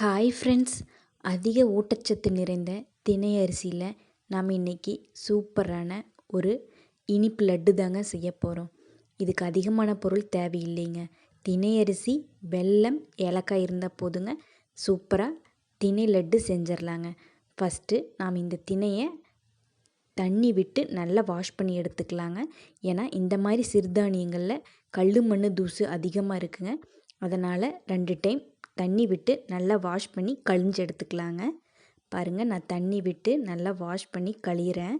Hi friends அதிக ஊட்டச்சத்து நிறைந்த தினை அரிசியில் நாம் இன்றைக்கி சூப்பரான ஒரு இனிப்பு லட்டு தாங்க செய்ய போகிறோம் இதுக்கு அதிகமான பொருள் தேவையில்லைங்க. தினை அரிசி வெல்லம் ஏலக்காய் இருந்தால் போதுங்க. சூப்பராக தினை லட்டு செஞ்சிடலாங்க ஃபஸ்ட்டு நாம் இந்த தினையை தண்ணி விட்டு நல்லா வாஷ் பண்ணி எடுத்துக்கலாங்க. ஏன்னா இந்த மாதிரி சிறுதானியங்களில் கல் மண் தூசு அதிகமாக இருக்குங்க. அதனால் ரெண்டு டைம் தண்ணி விட்டு நல்லா வாஷ் பண்ணி கழிஞ்சு எடுத்துக்கலாங்க. பாருங்கள் நான் தண்ணி விட்டு நல்லா வாஷ் பண்ணி கழியிறேன்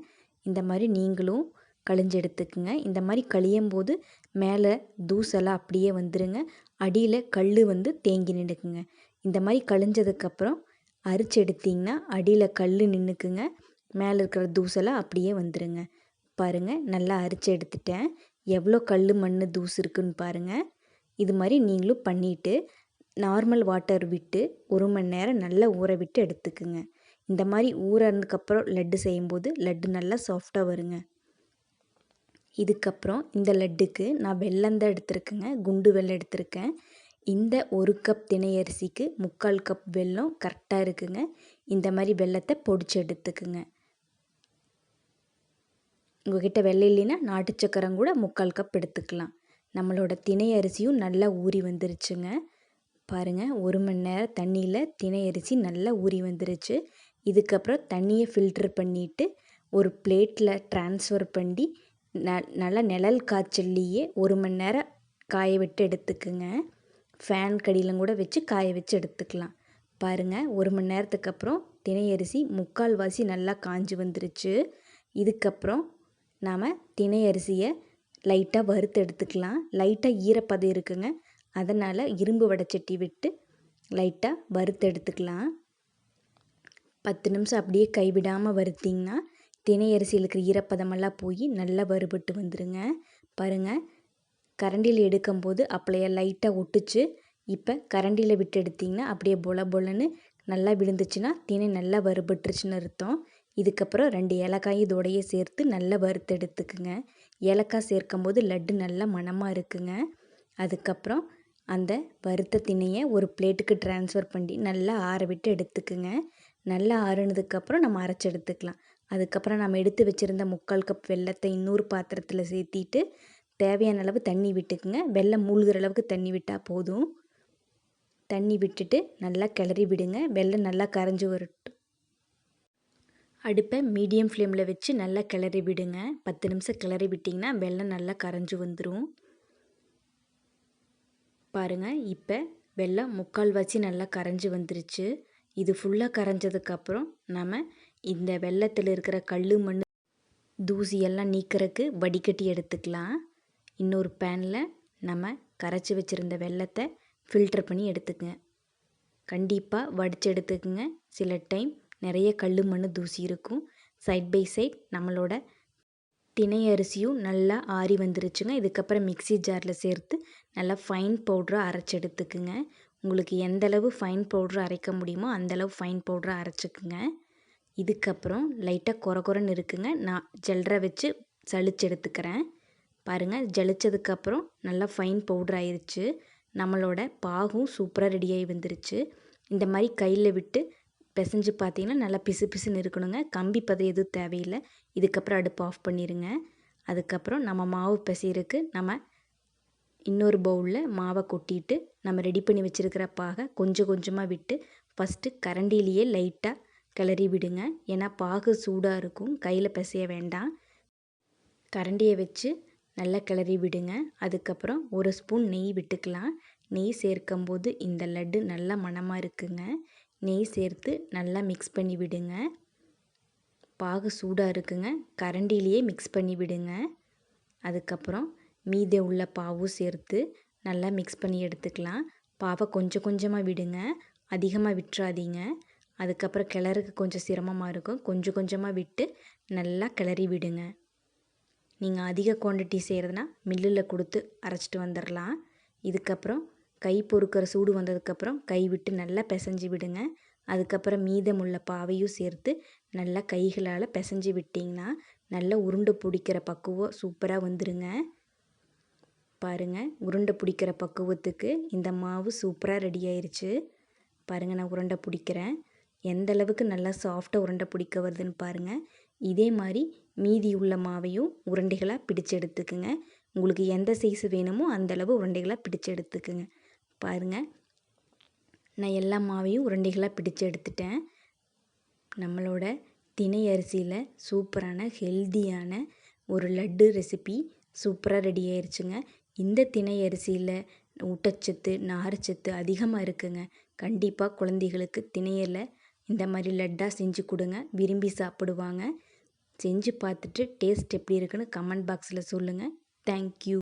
இந்த மாதிரி நீங்களும் கழிஞ்சு எடுத்துக்குங்க. இந்த மாதிரி கழியும் போது மேலே தூசெல்லாம் அப்படியே வந்துடுங்க அடியில் கல் வந்து தேங்கி நின்றுக்குங்க இந்த மாதிரி கழிஞ்சதுக்கப்புறம் அரிச்சு எடுத்திங்கன்னா அடியில் கல் நின்றுக்குங்க மேலே இருக்கிற தூசெல்லாம் அப்படியே வந்துடுங்க பாருங்கள் நல்லா அரிச்சு எடுத்துட்டேன். எவ்வளோ கல் மண் தூசு இருக்குன்னு பாருங்கள் இது மாதிரி நீங்களும் பண்ணிவிட்டு நார்மல் வாட்டர் விட்டு ஒரு மணி நேரம் நல்லா ஊற விட்டு எடுத்துக்குங்க. இந்த மாதிரி ஊறதுக்கப்புறம் லட்டு செய்யும்போது லட்டு நல்லா சாஃப்டாக வருங்க. இதுக்கப்புறம் இந்த லட்டுக்கு நான் வெள்ளம் தான் எடுத்திருக்கேங்க. குண்டு வெள்ளம் எடுத்திருக்கேன். இந்த ஒரு கப் தினை அரிசிக்கு முக்கால் கப் வெல்லம் கரெக்டாக இருக்குங்க. இந்த மாதிரி வெல்லத்தை பொடிச்சு எடுத்துக்குங்க. உங்ககிட்ட வெள்ளை இல்லைன்னா நாட்டு சக்கரம் கூட முக்கால் கப் எடுத்துக்கலாம். நம்மளோட தினை அரிசியும் நல்லா ஊறி வந்துருச்சுங்க. பாருங்கள் ஒரு மணி நேரம் தண்ணியில் தினை அரிசி நல்லா ஊறி வந்துருச்சு. இதுக்கப்புறம் தண்ணியை ஃபில்டர் பண்ணிவிட்டு ஒரு பிளேட்டில் ட்ரான்ஸ்ஃபர் பண்ணி ந நல்லா நிழல் காய்ச்சல்லையே ஒரு மணி நேரம் காய விட்டு எடுத்துக்குங்க. ஃபேன் கடியிலும் கூட வச்சு காய வச்சு எடுத்துக்கலாம். பாருங்கள் ஒரு மணி நேரத்துக்கு அப்புறம் தினை அரிசி முக்கால்வாசி நல்லா காஞ்சி வந்துருச்சு. இதுக்கப்புறம் நாம் தினை அரிசியை லைட்டாக வறுத்து எடுத்துக்கலாம். லைட்டாக ஈரப்பதம் இருக்குங்க. அதனால் இரும்பு வடைச்சட்டி விட்டு லைட்டாக வறுத்து எடுத்துக்கலாம். பத்து நிமிஷம் அப்படியே கைவிடாமல் வறுத்திங்கன்னா தினை அரிசியில் இருக்கிற ஈரப்பதமெல்லாம் போய் நல்லா வறுபட்டு வந்துடுங்க பாருங்கள் கரண்டியில் எடுக்கும்போது அப்படியே லைட்டாக ஒட்டுச்சு. இப்போ கரண்டியில் விட்டு எடுத்திங்கன்னா அப்படியே பொல பொலன்னு நல்லா விழுந்துச்சுன்னா தினை நல்லா வறுபட்டுருச்சுன்னு அர்த்தம். இதுக்கப்புறம் ரெண்டு ஏலக்காய் இதோடையே சேர்த்து நல்லா வறுத்து எடுத்துக்குங்க. ஏலக்காய் சேர்க்கும் போது லட்டு நல்லா மணமாக இருக்குங்க. அதுக்கப்புறம் அந்த வறுத்த திணையை ஒரு பிளேட்டுக்கு ட்ரான்ஸ்ஃபர் பண்ணி நல்லா ஆற விட்டு எடுத்துக்குங்க. நல்லா ஆறுனதுக்கப்புறம் நம்ம அரைச்சி எடுத்துக்கலாம். அதுக்கப்புறம் நம்ம எடுத்து வச்சுருந்த முக்கால் கப் வெள்ளத்தை இன்னொரு பாத்திரத்தில் சேர்த்திட்டு தேவையான அளவு தண்ணி விட்டுக்குங்க. வெள்ளம் மூழ்கிற அளவுக்கு தண்ணி விட்டால் போதும். தண்ணி விட்டுட்டு நல்லா கிளறி விடுங்க. வெள்ளம் நல்லா கரைஞ்சி வரட்டும். அடுப்பை மீடியம் ஃப்ளேமில் வச்சு நல்லா கிளறி விடுங்க. பத்து நிமிஷம் கிளறி விட்டிங்கன்னா வெள்ளம் நல்லா கரைஞ்சி வந்துடும் பாருங்கள் இப்போ வெள்ளம் முக்கால்வாசி நல்லா கரைஞ்சி வந்துருச்சு. இது ஃபுல்லாக கரைஞ்சதுக்கப்புறம் நம்ம இந்த வெள்ளத்தில் இருக்கிற கல் மண் தூசியெல்லாம் நீக்கிறதுக்கு வடிகட்டி எடுத்துக்கலாம். இன்னொரு பேனில் நம்ம கரைச்சி வச்சுருந்த வெள்ளத்தை ஃபில்டர் பண்ணி எடுத்துக்கங்க. கண்டிப்பாக வடித்து எடுத்துக்கோங்க. சில டைம் நிறைய கல் மண் தூசி இருக்கும். சைட் பை சைட் நம்மளோட தினை அரிசியும் நல்லா ஆறி வந்துருச்சுங்க. இதுக்கப்புறம் மிக்சி ஜாரில் சேர்த்து நல்லா ஃபைன் பவுட்ராக அரைச்சி எடுத்துக்குங்க உங்களுக்கு எந்தளவு ஃபைன் பவுட்ரு அரைக்க முடியுமோ அந்தளவு ஃபைன் பவுட்ரை அரைச்சிக்குங்க. இதுக்கப்புறம் லைட்டாக குறை குறைன்னு இருக்குங்க. நான் ஜெல்ரை வச்சு சளிச்சு எடுத்துக்கிறேன் பாருங்கள் ஜலிச்சதுக்கப்புறம் நல்லா ஃபைன் பவுட்ரு ஆயிடுச்சு நம்மளோட பாகும் சூப்பராக ரெடியாகி வந்துருச்சு. இந்த மாதிரி கையில் விட்டு பிசைஞ்சு பார்த்தீங்கன்னா நல்லா பிசு பிசுன்னு இருக்கணுங்க. கம்பி பதம் எதுவும் தேவையில்லை. இதுக்கப்புறம் அடுப்பு ஆஃப் பண்ணிடுங்க அதுக்கப்புறம் நம்ம மாவு பிசைறதுக்கு நம்ம இன்னொரு பவுலில் மாவை கொட்டிட்டு நம்ம ரெடி பண்ணி வச்சுருக்கிற பாகை கொஞ்சம் கொஞ்சமாக விட்டு ஃபஸ்ட்டு கரண்டிலேயே லைட்டாக கிளறி விடுங்க. ஏன்னா பாகு சூடாக இருக்கும். கையில் பிசைய வேண்டாம். கரண்டியை வச்சு நல்லா கிளறி விடுங்க. அதுக்கப்புறம் ஒரு ஸ்பூன் நெய் விட்டுக்கலாம். நெய் சேர்க்கும்போது இந்த லட்டு நல்லா மணமாக இருக்குங்க. நெய் சேர்த்து நல்லா மிக்ஸ் பண்ணி விடுங்க. பாகு சூடாக இருக்குங்க. கரண்டிலேயே மிக்ஸ் பண்ணி விடுங்க. அதுக்கப்புறம் மீதி உள்ள பாவும் சேர்த்து நல்லா மிக்ஸ் பண்ணி எடுத்துக்கலாம். பாவை கொஞ்சம் கொஞ்சமாக விடுங்க. அதிகமாக விட்டுறாதீங்க. அதுக்கப்புறம் கிளறுக்கு கொஞ்சம் சிரமமாக இருக்கும். கொஞ்சம் கொஞ்சமாக விட்டு நல்லா கிளறி விடுங்க. நீங்கள் அதிக குவான்டிட்டி செய்கிறதுனா மில்லில் கொடுத்து அரைச்சிட்டு வந்துடலாம் இதுக்கப்புறம் கை பொறுக்கிற சூடு வந்ததுக்கப்புறம் கை விட்டு நல்லா பிசைஞ்சு விடுங்க. அதுக்கப்புறம் மீதமுள்ள பாவையும் சேர்த்து நல்லா கைகளால் பிசைஞ்சு விட்டிங்கன்னா நல்லா உருண்டை பிடிக்கிற பக்குவம் சூப்பராக வந்துடுங்க பாருங்கள் உருண்டை பிடிக்கிற பக்குவத்துக்கு இந்த மாவு சூப்பராக ரெடி ஆயிடுச்சு பாருங்கள் நான் உருண்டை பிடிக்கிறேன். எந்த அளவுக்கு நல்லா சாஃப்டாக உருண்டை பிடிக்க வருதுன்னு பாருங்கள் இதே மாதிரி மீதி உள்ள மாவையும் உருண்டைகளாக பிடிச்சு எடுத்துக்குங்க. உங்களுக்கு எந்த சைஸ் வேணுமோ அந்த அளவு உருண்டைகளாக பிடிச்சு எடுத்துக்குங்க. பாருங்கள் நான் எல்லா மாவையும் உருண்டைகளாக பிடிச்சு எடுத்துட்டேன். நம்மளோட திணை அரிசியில் சூப்பரான ஹெல்தியான ஒரு லட்டு ரெசிபி சூப்பராக ரெடி ஆயிடுச்சுங்க இந்த திணை அரிசியில் ஊட்டச்சத்து நார்ச்சத்து அதிகமாக இருக்குங்க. கண்டிப்பாக குழந்தைகளுக்கு திணையில் இந்த மாதிரி லட்டாக செஞ்சு கொடுங்க. விரும்பி சாப்பிடுவாங்க. செஞ்சு பார்த்துட்டு டேஸ்ட் எப்படி இருக்குன்னு கமெண்ட் பாக்ஸில் சொல்லுங்கள் தேங்க்யூ